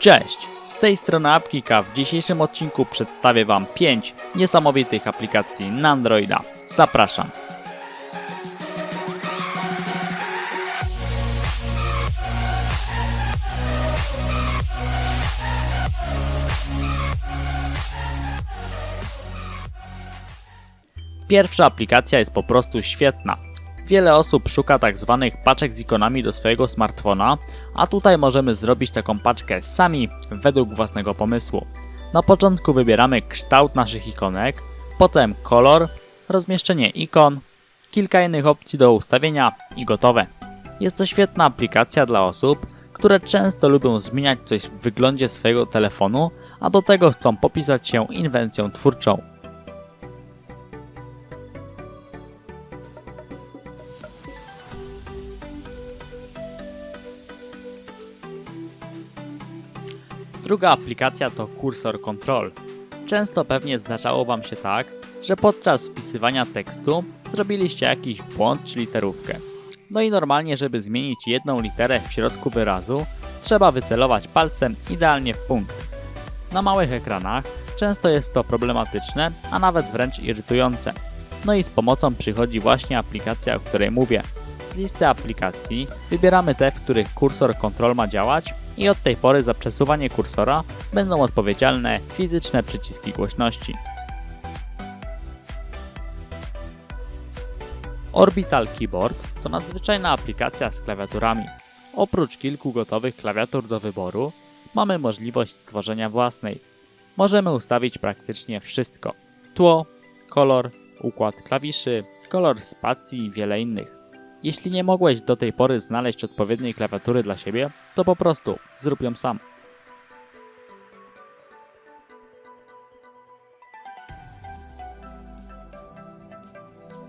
Cześć! Z tej strony Apkika w dzisiejszym odcinku przedstawię Wam 5 niesamowitych aplikacji na Androida. Zapraszam! Pierwsza aplikacja jest po prostu świetna. Wiele osób szuka tak zwanych paczek z ikonami do swojego smartfona, a tutaj możemy zrobić taką paczkę sami według własnego pomysłu. Na początku wybieramy kształt naszych ikonek, potem kolor, rozmieszczenie ikon, kilka innych opcji do ustawienia i gotowe. Jest to świetna aplikacja dla osób, które często lubią zmieniać coś w wyglądzie swojego telefonu, a do tego chcą popisać się inwencją twórczą. Druga aplikacja to Cursor Control. Często pewnie zdarzało Wam się tak, że podczas wpisywania tekstu zrobiliście jakiś błąd czy literówkę. No i normalnie, żeby zmienić jedną literę w środku wyrazu, trzeba wycelować palcem idealnie w punkt. Na małych ekranach często jest to problematyczne, a nawet wręcz irytujące. No i z pomocą przychodzi właśnie aplikacja, o której mówię. Z listy aplikacji wybieramy te, w których kursor kontrol ma działać i od tej pory za przesuwanie kursora będą odpowiedzialne fizyczne przyciski głośności. Orbital Keyboard to nadzwyczajna aplikacja z klawiaturami. Oprócz kilku gotowych klawiatur do wyboru, mamy możliwość stworzenia własnej. Możemy ustawić praktycznie wszystko: tło, kolor, układ klawiszy, kolor spacji i wiele innych. Jeśli nie mogłeś do tej pory znaleźć odpowiedniej klawiatury dla siebie, to po prostu zrób ją sam.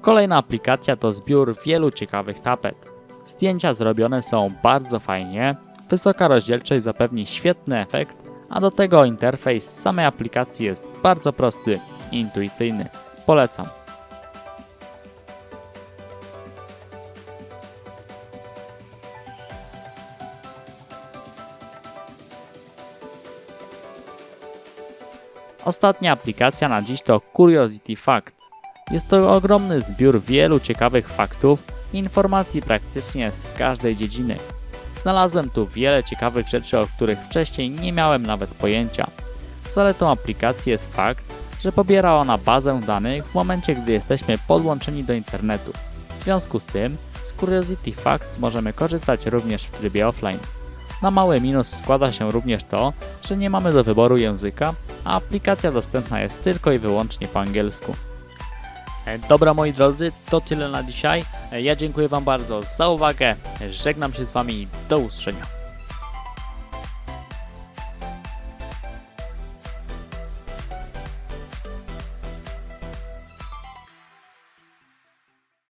Kolejna aplikacja to zbiór wielu ciekawych tapet. Zdjęcia zrobione są bardzo fajnie, wysoka rozdzielczość zapewni świetny efekt, a do tego interfejs samej aplikacji jest bardzo prosty i intuicyjny. Polecam. Ostatnia aplikacja na dziś to Curiosity Facts. Jest to ogromny zbiór wielu ciekawych faktów i informacji praktycznie z każdej dziedziny. Znalazłem tu wiele ciekawych rzeczy, o których wcześniej nie miałem nawet pojęcia. Zaletą aplikacji jest fakt, że pobiera ona bazę danych w momencie, gdy jesteśmy podłączeni do internetu. W związku z tym, z Curiosity Facts możemy korzystać również w trybie offline. Na mały minus składa się również to, że nie mamy do wyboru języka, a aplikacja dostępna jest tylko i wyłącznie po angielsku. E, Dobra moi drodzy, to tyle na dzisiaj. E, Ja dziękuję Wam bardzo za uwagę. Żegnam się z Wami do usłyszenia.